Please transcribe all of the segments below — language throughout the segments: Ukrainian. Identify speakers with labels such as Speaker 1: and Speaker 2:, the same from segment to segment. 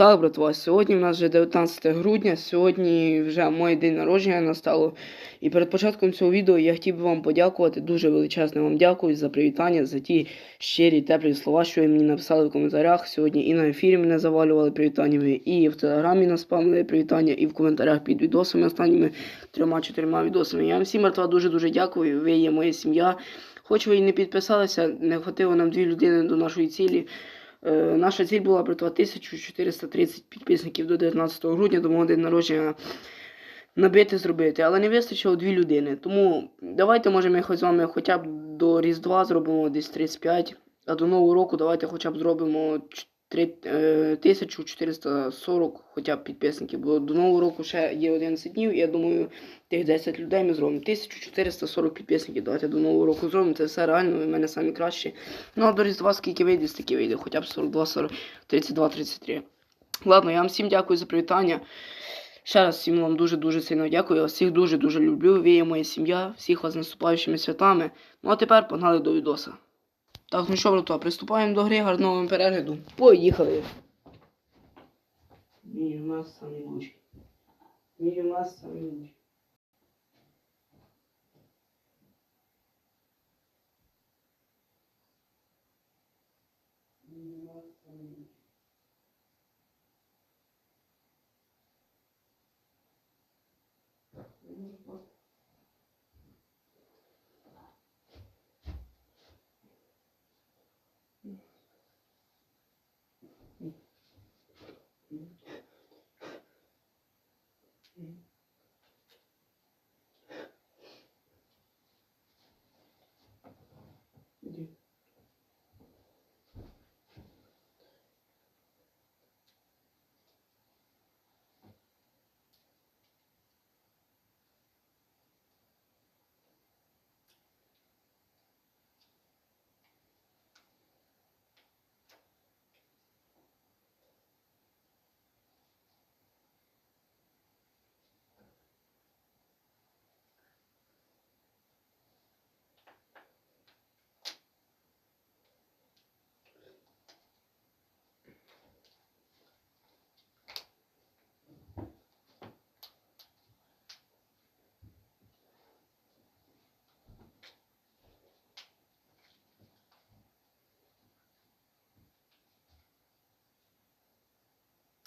Speaker 1: Так, братва, сьогодні в нас вже 19 грудня, сьогодні вже моє день народження настало. І перед початком цього відео я хотів би вам подякувати. Дуже величезне вам дякую за привітання, за ті щирі, теплі слова, що ви мені написали в коментарях. Сьогодні і на ефірі мене завалювали привітаннями, і в телеграмі наспамили привітання, і в коментарях під відосами останніми трьома-чотирма відосами. Я вам всім, братва, дуже-дуже дякую. Ви є моя сім'я. Хоч ви і не підписалися, не хватило нам дві людини до нашої цілі. Е, наша ціль була братва 1430 підписників до 19 грудня, до мого день народження набити зробити, але не вистачило дві людини. Тому давайте, може, ми хоч з вами хоча б до Різдва зробимо десь 35, а до Нового року давайте хоча б зробимо 1440 хоча б підписників, бо до Нового року ще є 11 днів, і я думаю, тих 10 людей ми зробимо. 1440 підписників. Давайте до Нового року зробимо. Це все реально, ви в мене самі кращі. Ну а до Різдва скільки вийде, стільки вийде, хоча б 42, 40, 32, 33. Ладно, я вам всім дякую за привітання. Ще раз всім вам дуже-дуже сильно дякую. Я вас всіх дуже-дуже люблю. Ви є моя сім'я, всіх вас з наступаючими святами. Ну а тепер погнали до відоса. Так, ну що, братва, приступаємо до гри, гарного вам перегляду. Поїхали. Мій у нас самий лучший. Мій у нас самий лучший. Мій у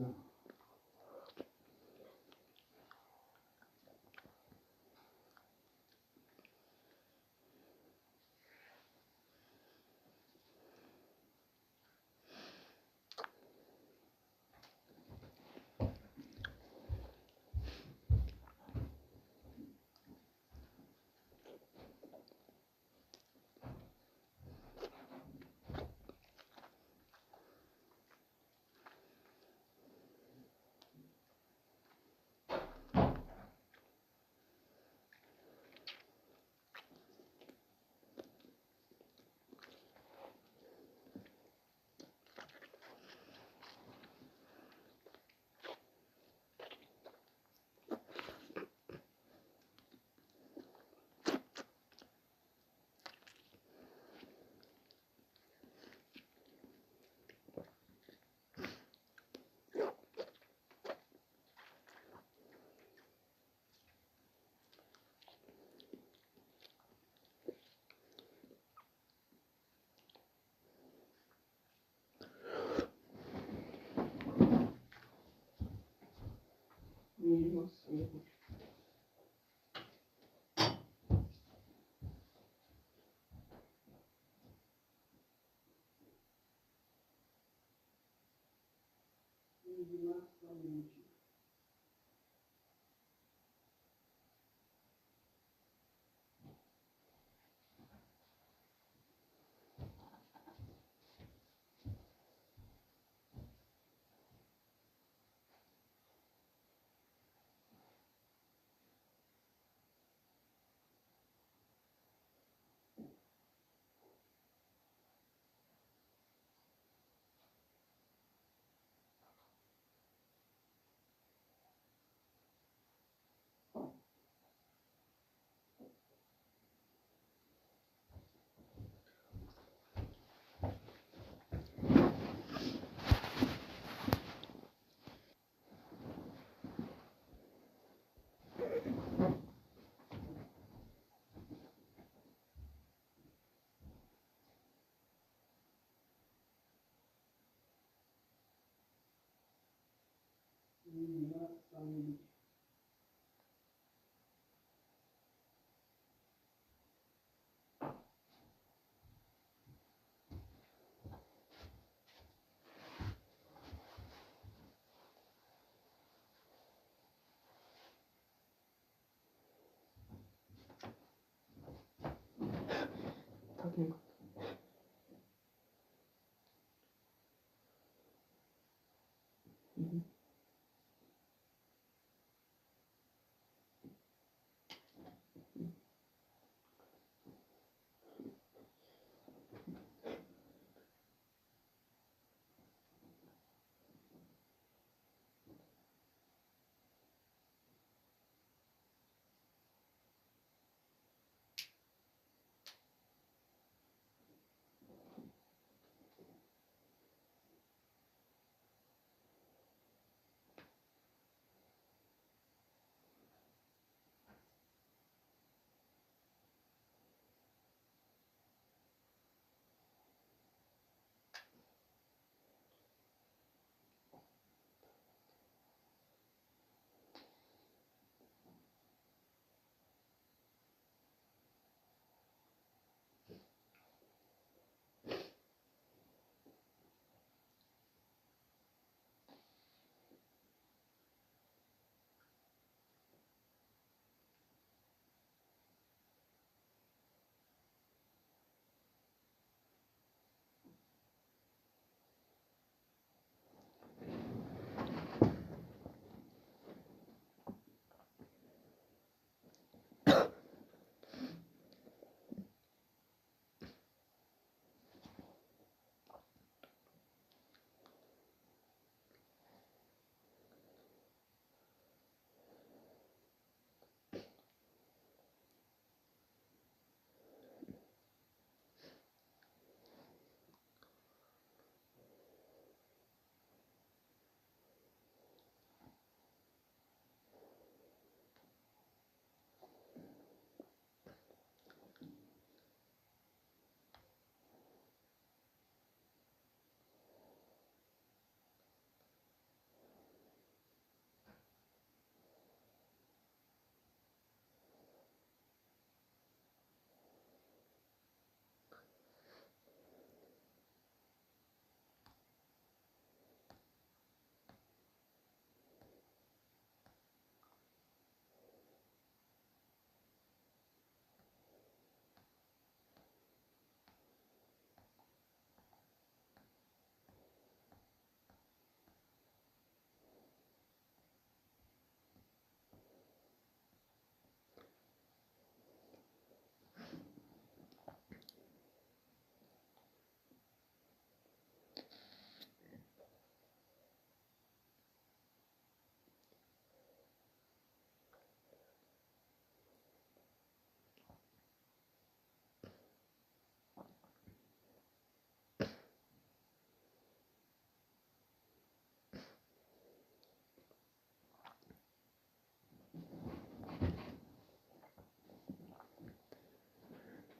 Speaker 1: Мій 25 tahun Так,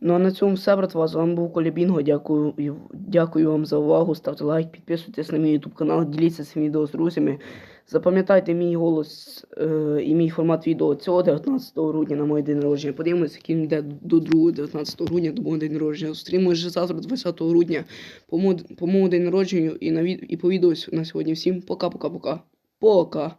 Speaker 1: Ну а на цьому все, братва. З вами був Колібінго. Дякую, дякую вам за увагу. Ставте лайк, підписуйтесь на мій YouTube канал, діліться цим відео з друзями. Запам'ятайте мій голос е, і мій формат відео цього 19 грудня на моє день народження. Подивимося, який йде до 2 19 грудня до мого день народження. Зустрінемось вже завтра, 20 грудня, по моєму день народження і, на, і по відео на сьогодні. Всім пока-пока-пока. Пока!